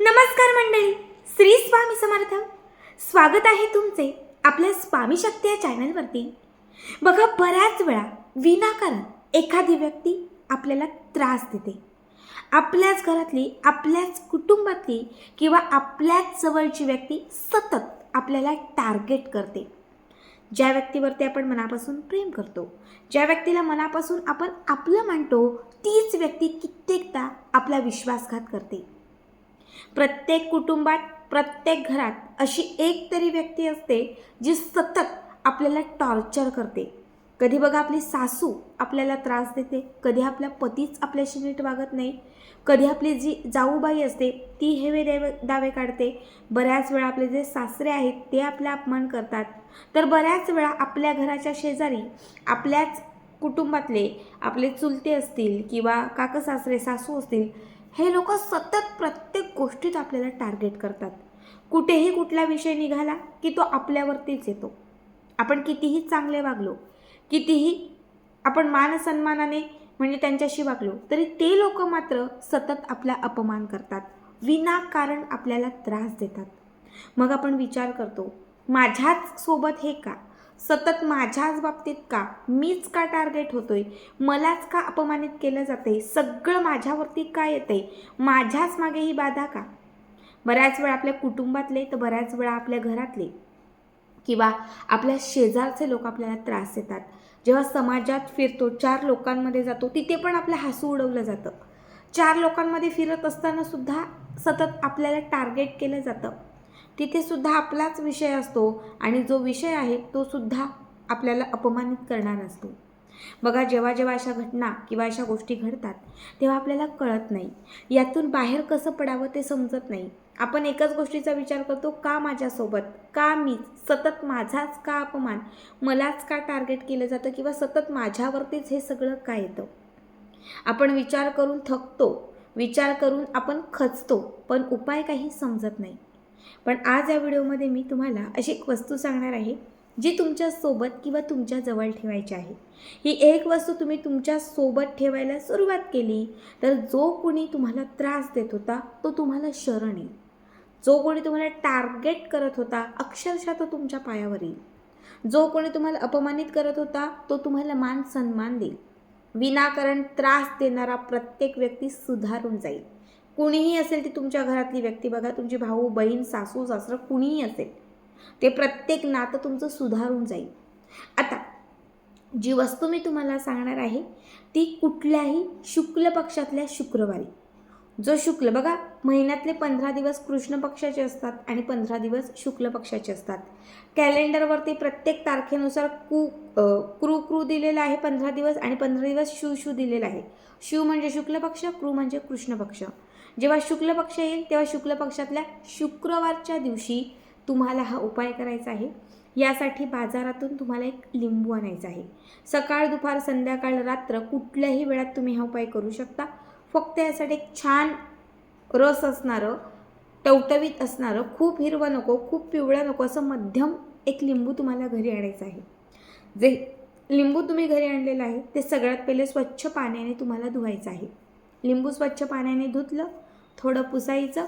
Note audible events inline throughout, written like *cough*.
नमस्कार मंडळी श्री स्वामी समर्थ. स्वागत आहे तुमचे आपल्या स्वामी शक्ती या चॅनलवरती. बघा बऱ्याच वेळा विनाकारण एखादी व्यक्ती आपल्याला त्रास देते. आपल्याच घरातली आपल्याच कुटुंबातली किंवा आपल्याच जवळची व्यक्ती सतत आपल्याला टार्गेट करते. ज्या व्यक्तीवरती आपण मनापासून प्रेम करतो ज्या व्यक्तीला मनापासून आपण आपलं मानतो तीच व्यक्ती कित्येकदा आपला विश्वासघात करते. प्रत्येक कुटुंबात प्रत्येक घरात अशी एक तरी व्यक्ती असते जी सतत आपल्याला टॉर्चर करते. कधी बघा आपली सासू आपल्याला त्रास देते कधी आपला पतीच आपल्याशी नीट वागत नाही कधी आपली जी जाऊबाई असते ती हेवे दावे दावे काढते. बऱ्याच वेळा आपले जे सासरे आहेत ते आपला अपमान करतात. तर बऱ्याच वेळा आपल्या घराच्या शेजारी आपल्याच कुटुंबातले आपले चुलते असतील किंवा काकसासरे सासू असतील हे लोक सतत प्रत्येक गोष्टीत आपल्याला टार्गेट करतात. कुठेही कुठला विषय निघाला की तो आपल्यावरतीच येतो. आपण कितीही चांगले वागलो कितीही आपण मान सन्मानाने म्हणजे त्यांच्याशी वागलो तरी ते लोक मात्र सतत आपला अपमान करतात. विनाकारण आपल्याला त्रास देतात. मग आपण विचार करतो माझ्याच सोबत हे का? सतत माझ्याच बाबतीत का? मीच का टार्गेट होतोय? मलाच का अपमानित केलं जाते सगळं माझ्यावरती का येते माझ्याच मागे ही बाधा का? बऱ्याच वेळा आपल्या कुटुंबातले तर बऱ्याच वेळा आपल्या घरातले. किंवा आपल्या शेजारचे लोक आपल्याला त्रास देतात. जेव्हा समाजात फिरतो चार लोकांमध्ये जातो तिथे पण आपलं हसू उडवलं जातं. चार लोकांमध्ये फिरत असताना सुद्धा सतत आपल्याला टार्गेट केलं जातं. तिथे सुद्धा आपलाच विषय असतो आणि जो विषय आहे तो सुद्धा आपल्याला अपमानित करणार असतो बघा जेव्हा जेव्हा अशा घटना किंवा अशा गोष्टी घडतात तेव्हा आपल्याला कळत नाही. यातून बाहेर कसं पडावं ते समजत नाही. आपण एकच गोष्टीचा विचार करतो का माझ्यासोबत? का मी? सतत माझाच का अपमान? मलाच का टार्गेट केलं जातं किंवा सतत माझ्यावरतीच हे सगळं का येतं? आपण विचार करून थकतो. विचार करून आपण खचतो पण उपाय काही समजत नाही. पण आज या व्हिडिओमध्ये मी तुम्हाला अशी एक वस्तू सांगणार आहे जी तुमच्यासोबत किंवा तुमच्या जवळ ठेवायची आहे. ही एक वस्तू तुम्ही तुमच्यासोबत ठेवायला सुरुवात केली तर जो कोणी तुम्हाला त्रास देत होता तो तुम्हाला शरण येईल. जो कोणी तुम्हाला टार्गेट करत होता अक्षरशः तो तुमच्या पायावर येईल. जो कोणी तुम्हाला अपमानित करत होता तो तुम्हाला मान सन्मान देईल. विनाकारण त्रास देणारा प्रत्येक व्यक्ती सुधारून जाईल. कुणीही असेल ती तुमच्या घरातली व्यक्ती बघा तुमची भाऊ बहीण सासू सासरं कुणीही असेल ते प्रत्येक नातं तुमचं सुधारून जाईल. आता जी वस्तू मी तुम्हाला सांगणार आहे ती कुठल्याही शुक्ल पक्षातल्या शुक्रवारी. जो शुक्ल बघा महिन्यातले पंधरा दिवस कृष्ण पक्षाचे असतात आणि पंधरा दिवस शुक्ल पक्षाचे असतात. कॅलेंडरवरती प्रत्येक तारखेनुसार कु क्रू क्रू दिलेला आहे पंधरा दिवस आणि पंधरा दिवस शू शू दिलेला आहे. शू म्हणजे शुक्ल पक्ष क्रू म्हणजे कृष्ण पक्ष. जेव्हा शुक्ल पक्ष येईल तेव्हा शुक्ल पक्षातल्या शुक्रवारच्या दिवशी तुम्हाला हा उपाय करायचा आहे. यासाठी बाजारातून तुम्हाला एक लिंबू आणायचा आहे. सकाळ दुपार संध्याकाळ रात्र कुठल्याही वेळात तुम्ही हा उपाय करू शकता. फक्त यासाठी एक छान रस असणारं टवटवीत असणारं खूप हिरवं नको खूप पिवळं नको असं मध्यम एक लिंबू तुम्हाला घरी आणायचं आहे. जे लिंबू तुम्ही घरी आणलेलं आहे ते सगळ्यात पहिले स्वच्छ पाण्याने तुम्हाला धुवायचं आहे. लिंबू स्वच्छ पाण्याने धुतलं थोडं पुसायचं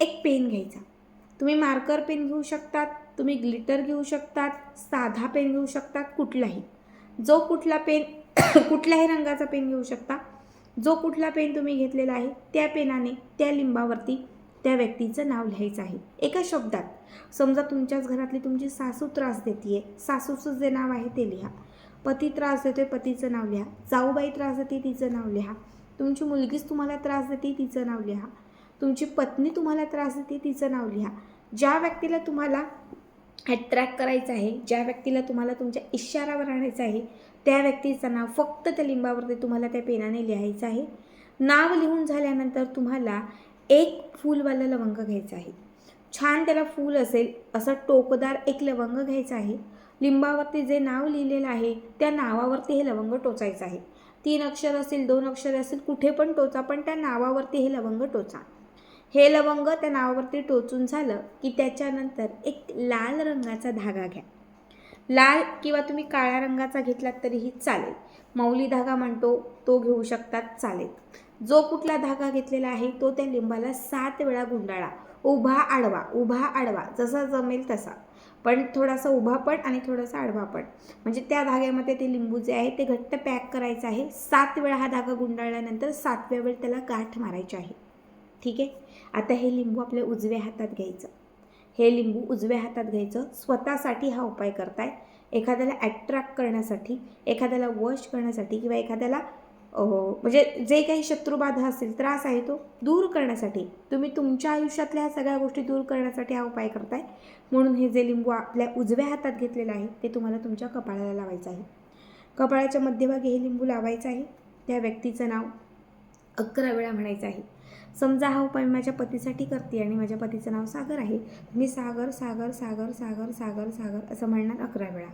एक पेन घ्यायचा. तुम्ही मार्कर पेन घेऊ शकतात तुम्ही ग्लिटर घेऊ शकतात साधा पेन घेऊ शकतात कुठलाही. जो कुठला पेन *coughs* कुठल्याही रंगाचा पेन घेऊ शकता जो कुठला पेन तुम्ही घेतलेला आहे त्या पेनाने त्या लिंबावरती त्या व्यक्तीचं नाव लिहायचं आहे. एका शब्दात समजा तुमच्याच घरातली तुमची सासू त्रास देते सासूचं जे नाव आहे ते लिहा. पती त्रास देतोय पतीचं नाव लिहा. जाऊबाई त्रास देते तिचं नाव लिहा. तुमची मुलगीच तुम्हाला त्रास देते तिचं नाव लिहा. तुमची पत्नी तुम्हाला त्रास देते तिचं नाव लिहा. ज्या व्यक्तीला तुम्हाला अट्रॅक्ट करायचं आहे ज्या व्यक्तीला तुम्हाला तुमच्या इशारावर आणायचं आहे त्या व्यक्तीचं नाव फक्त त्या लिंबावरती तुम्हाला त्या पेनाने लिहायचं आहे. नाव लिहून झाल्यानंतर तुम्हाला एक फूलवालं लवंग घ्यायचं आहे. छान त्याला फूल असेल असं टोकदार एक लवंग घ्यायचं आहे. लिंबावरती जे नाव लिहिलेलं आहे त्या नावावरती हे लवंग टोचायचं आहे. तीन अक्षर असेल दोन अक्षर असेल कुठे पण टोचा पण त्या नावावरती हे लवंग टोचा. हे लवंग त्या नावावरती टोचून झालं की त्याच्यानंतर एक लाल रंगाचा धागा घ्या. लाल किंवा तुम्ही काळ्या रंगाचा घेतलात तरीही चालेल. मौली धागा म्हणतो तो घेऊ शकतात चालेल. जो कुठला धागा घेतलेला आहे तो त्या लिंबाला सात वेळा गुंडाळा. उभा आडवा. उभा आडवा. जसा जमेल तसा. पण थोडासा उभा पण आणि थोडासा आडवा पण म्हणजे त्या धाग्यामध्ये ते लिंबू जे आहे ते घट्ट पॅक करायचं आहे. सात वेळा हा धागा गुंडाळल्यानंतर सातव्या वेळ त्याला गाठ मारायची आहे. ठीक आहे? आता हे लिंबू आपल्या उजव्या हातात घ्यायचं. हे लिंबू उजव्या हातात घ्यायचं. स्वतःसाठी हा उपाय करताय. एखाद्याला ॲट्रॅक्ट करण्यासाठी एखाद्याला वश करण्यासाठी किंवा एखाद्याला म्हणजे जे काही शत्रुबाधा असेल त्रास आहे तो दूर करण्यासाठी तुम्ही तुमच्या आयुष्यातल्या ह्या सगळ्या गोष्टी दूर करण्यासाठी हा उपाय करताय. म्हणून हे जे लिंबू आपल्या उजव्या हातात घेतलेलं आहे ते तुम्हाला तुमच्या कपाळाला लावायचं आहे. कपाळाच्या मध्यभागी हे लिंबू लावायचं आहे. त्या व्यक्तीचं नाव अकरा वेळा म्हणायचं आहे. समजा हा उपाय माझ्या पतीसाठी करते आणि माझ्या पतीचं नाव सागर आहे. मी सागर सागर सागर सागर सागर सागर असं म्हणणार अकरा वेळा.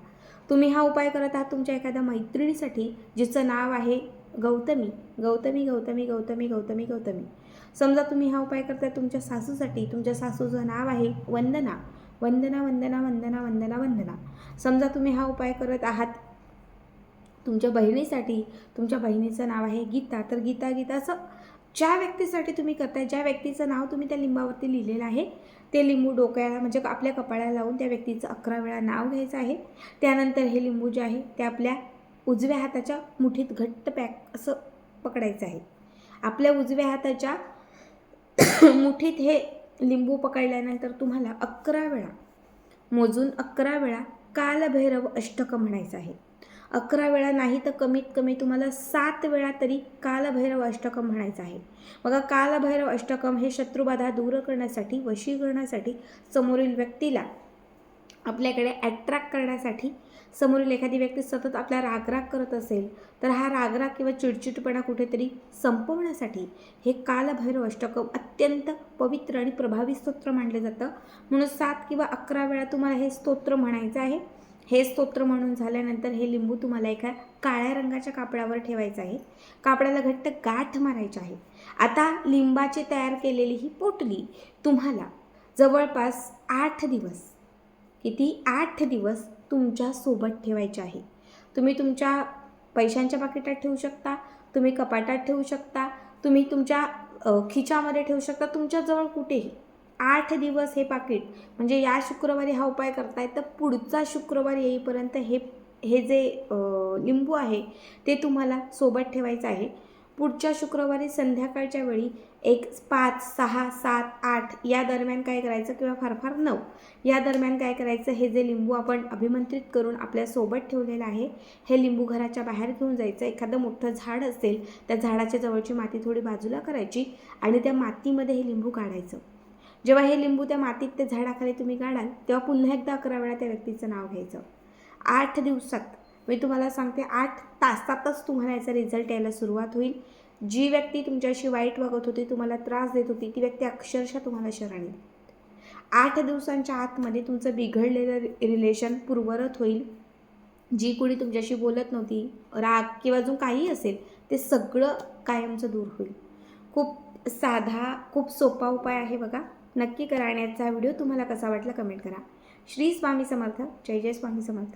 तुम्ही हा उपाय करत आहात तुमच्या एखाद्या मैत्रिणीसाठी जिचं नाव आहे गौतमी. गौतमी गौतमी गौतमी गौतमी गौतमी. समजा तुम्ही हा उपाय करताय तुमच्या सासूसाठी. तुमच्या सासूचं नाव आहे वंदना. वंदना वंदना वंदना वंदना वंदना. समजा तुम्ही हा उपाय करत आहात तुमच्या बहिणीसाठी तुमच्या बहिणीचं नाव आहे गीता. तर गीता गीता असं ज्या व्यक्तीसाठी तुम्ही करताय ज्या व्यक्तीचं नाव तुम्ही त्या लिंबावरती लिहिलेलं आहे ते लिंबू डोक्याला म्हणजे आपल्या कपाळाला लावून त्या व्यक्तीचं अकरा वेळा नाव घ्यायचं आहे. त्यानंतर हे लिंबू जे आहे ते आपल्या उजव्या हाताच्या मुठीत घट्ट पॅक असं पकडायचं आहे. आपल्या उजव्या हाताच्या *coughs* मुठीत हे लिंबू पकडल्यानंतर तुम्हाला अकरा वेळा मोजून अकरा वेळा कालभैरव अष्टक म्हणायचं आहे. अकरा वेळा नाही तर कमीत कमी तुम्हाला सात वेळा तरी कालभैरव अष्टकम म्हणायचं आहे. बघा कालभैरव अष्टकम हे शत्रुबाधा दूर करण्यासाठी वशीकरणासाठी समोरील व्यक्तीला आपल्याकडे ॲट्रॅक्ट करण्यासाठी समोरील एखादी व्यक्ती सतत आपला रागराग करत असेल तर हा रागराग किंवा चिडचिडपणा कुठेतरी संपवण्यासाठी हे कालभैरव अष्टकम अत्यंत पवित्र आणि प्रभावी स्तोत्र मानलं जातं. म्हणून सात किंवा अकरा वेळा तुम्हाला हे स्तोत्र म्हणायचं आहे. हे स्तोत्र म्हणून झाल्यानंतर हे लिंबू तुम्हाला एका काळ्या रंगाच्या कापडावर ठेवायचं आहे. कापडाला घट्ट गाठ मारायची आहे. आता लिंबाची तयार केलेली ही पोटली तुम्हाला जवळपास आठ दिवस किती? आठ दिवस तुमच्यासोबत ठेवायचे आहे. तुम्ही तुमच्या पैशांच्या पाकिटात ठेवू शकता तुम्ही कपाटात ठेवू शकता तुम्ही तुमच्या खिच्यामध्ये ठेवू शकता तुमच्याजवळ कुठेही. आठ दिवस हे पाकिट म्हणजे या शुक्रवारी हा उपाय करताय तर पुढचा शुक्रवार येईपर्यंत हे हे जे लिंबू आहे ते तुम्हाला सोबत ठेवायचं आहे. पुढच्या शुक्रवारी संध्याकाळच्या वेळी एक पाच सहा सात आठ या दरम्यान काय करायचं किंवा फार फार नऊ या दरम्यान काय करायचं हे जे लिंबू आपण अभिमंत्रित करून आपल्यासोबत ठेवलेलं आहे हे लिंबू घराच्या बाहेर घेऊन जायचं. एखादं मोठं झाड असेल त्या झाडाच्या जवळची माती थोडी बाजूला करायची आणि त्या मातीमध्ये हे लिंबू काढायचं. जेव्हा हे लिंबू त्या मातीत त्या झाडाखाली तुम्ही काढाल तेव्हा पुन्हा एकदा अकरा वेळा त्या व्यक्तीचं नाव घ्यायचं. आठ दिवसात मी तुम्हाला सांगते आठ तासातच तुम्हाला याचा रिझल्ट यायला सुरुवात होईल. जी व्यक्ती तुमच्याशी वाईट वागत होती तुम्हाला त्रास देत होती ती व्यक्ती अक्षरशः तुम्हाला शरणी आठ दिवसांच्या आतमध्ये तुमचं बिघडलेलं रिलेशन पूर्वरत होईल. जी कोणी तुमच्याशी बोलत नव्हती राग किंवा अजून काही असेल ते सगळं कायमचं दूर होईल. खूप साधा खूप सोपा उपाय आहे बघा. नक्की करा व्हिडिओ तुम्हाला कसा वाटला कमेंट करा. श्री स्वामी समर्थ. जय जय स्वामी समर्थ.